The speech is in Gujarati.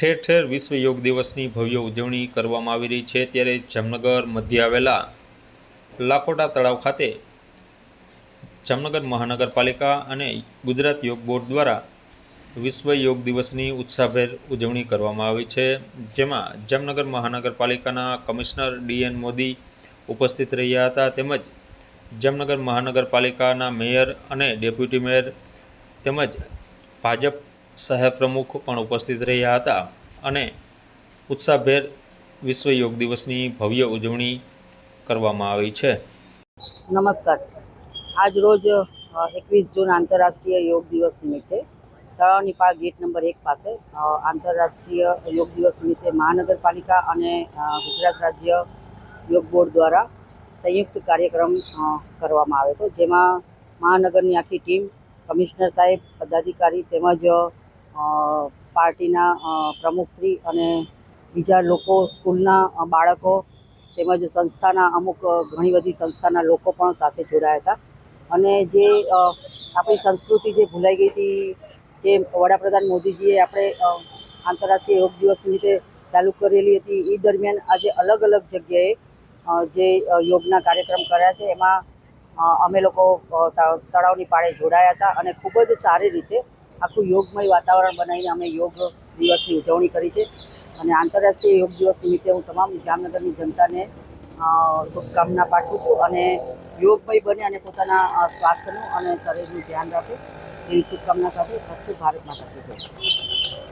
ઠેર ઠેર વિશ્વ યોગ દિવસની ભવ્ય ઉજવણી કરવામાં આવી રહી છે. ત્યારે જામનગર મધ્ય આવેલા લાખોટા તળાવ ખાતે જામનગર મહાનગરપાલિકા અને ગુજરાત યોગ બોર્ડ દ્વારા વિશ્વ યોગ દિવસની ઉત્સાહભેર ઉજવણી કરવામાં આવી છે. જેમાં જામનગર મહાનગરપાલિકાના કમિશનર ડીએન મોદી ઉપસ્થિત રહ્યા હતા. તેમજ જામનગર મહાનગરપાલિકાના મેયર અને ડેપ્યુટી મેયર તેમજ ભાજપ શહેર પ્રમુખ પણ ઉપસ્થિત રહ્યા હતા અને ઉત્સાહભેર વિશ્વ યોગ દિવસની ભવ્ય ઉજવણી કરવામાં આવી છે. નમસ્કાર. આજ રોજ એકવીસ જૂન આંતરરાષ્ટ્રીય યોગ દિવસ નિમિત્તે તળાવની પાળ ગેટ નંબર એક પાસે આંતરરાષ્ટ્રીય યોગ દિવસ નિમિત્તે મહાનગરપાલિકા અને ગુજરાત રાજ્ય યોગ બોર્ડ દ્વારા સંયુક્ત કાર્યક્રમ કરવામાં આવ્યો હતો, જેમાં મહાનગરની આખી ટીમ, કમિશનર સાહેબ, પદાધિકારી તેમજ પાર્ટીના પ્રમુખશ્રી અને બીજા લોકો, સ્કૂલના બાળકો તેમજ સંસ્થાના અમુક ઘણી બધી સંસ્થાના લોકો પણ સાથે જોડાયા હતા. અને જે આપણી સંસ્કૃતિ જે ભૂલાઈ ગઈ હતી, જે વડાપ્રધાન મોદીજીએ આપણે આંતરરાષ્ટ્રીય યોગ દિવસ નિમિત્તે ચાલુ કરેલી હતી એ દરમિયાન આજે અલગ અલગ જગ્યાએ જે યોગના કાર્યક્રમ કર્યા છે. એમાં અમે લોકો તળાવની પાળે જોડાયા હતા અને ખૂબ જ સારી રીતે આખું યોગમય વાતાવરણ બનાવીને અમે યોગ દિવસની ઉજવણી કરી છે. અને આંતરરાષ્ટ્રીય યોગ દિવસ નિમિત્તે હું તમામ જામનગરની જનતાને શુભકામના પાઠવું છું અને યોગમય બને અને પોતાના સ્વાસ્થ્યનું અને શરીરનું ધ્યાન રાખે એવી શુભકામના સાથે વસ્તુ ભારત માતા જય.